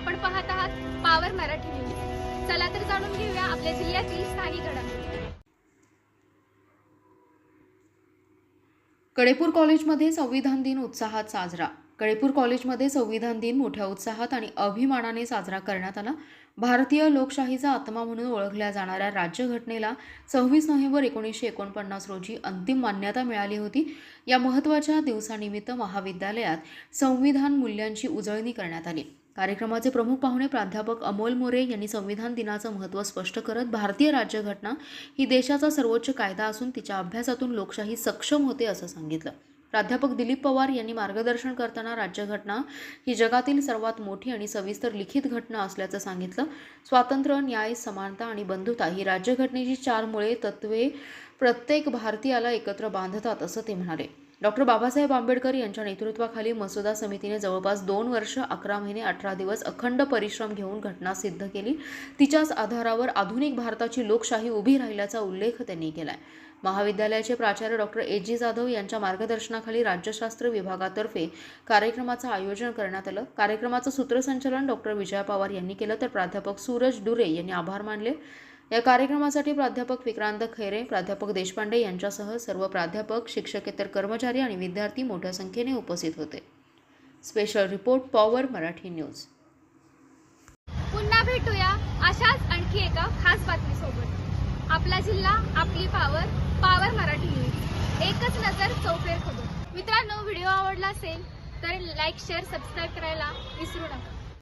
आपण पाहत आहात पावर मराठी न्यूज चला तर जाणून घेऊया आपल्या जिल्ह्यातील स्थानिक घडामोडी. कडेपूर कॉलेजमध्ये संविधान दिन उत्साहात साजरा. कडेपूर कॉलेजमध्ये संविधान दिन मोठ्या उत्साहात आणि अभिमानाने साजरा करण्यात आला. भारतीय लोकशाहीचा आत्मा म्हणून ओळखल्या जाणाऱ्या राज्यघटनेला सव्वीस नोव्हेंबर एकोणीसशे एकोणपन्नास रोजी अंतिम मान्यता मिळाली होती. या महत्त्वाच्या दिवसानिमित्त महाविद्यालयात संविधान मूल्यांची उजळणी करण्यात आली. कार्यक्रमाचे प्रमुख पाहुणे प्राध्यापक अमोल मोरे यांनी संविधान दिनाचं महत्त्व स्पष्ट करत भारतीय राज्यघटना ही देशाचा सर्वोच्च कायदा असून तिच्या अभ्यासातून लोकशाही सक्षम होते असं सांगितलं. प्राध्यापक दिलीप पवार यांनी मार्गदर्शन करताना राज्यघटना ही जगातील सर्वात मोठी आणि सविस्तर लिखित घटना असल्याचं सांगितलं. स्वातंत्र्य न्याय समानता आणि बंधुता ही राज्यघटनेची चार मुळे तत्वे प्रत्येक भारतीयाला एकत्र बांधतात असं ते म्हणाले. डॉक्टर बाबासाहेब आंबेडकर यांच्या नेतृत्वाखाली मसुदा समितीने जवळपास दोन वर्ष अकरा महिने अठरा दिवस अखंड परिश्रम घेऊन घटना सिद्ध केली. तिच्याच आधारावर आधुनिक भारताची लोकशाही उभी राहिल्याचा उल्लेख त्यांनी केला आहे महाविद्यालयाचे प्राचार्य डॉक्टर ए जी जाधव यांच्या मार्गदर्शनाखाली राज्यशास्त्र विभागातर्फे कार्यक्रमाचं आयोजन करण्यात आलं. कार्यक्रमाचं सूत्रसंचालन डॉक्टर विजया पवार यांनी केलं. तर प्राध्यापक सूरज डुरे यांनी आभार मानले. या कार्यक्रमासाठी प्राध्यापक विक्रांत खैरे प्राध्यापक देशपांडे यांच्यासह सर्व प्राध्यापक शिक्षकेतर कर्मचारी आणि विद्यार्थी मोठ्या संख्येने उपस्थित होते. Special report power Marathi news पुन्हा भेटूया अशाच आणखी एका खास बातमीसोबत. आपला जिल्हा आपली पावर पावर मराठी न्यूज एकच नजर चौफेर खबर. मित्रांनो व्हिडिओ आवडला असेल तर लाईक शेअर सबस्क्राईब करायला विसरू नका.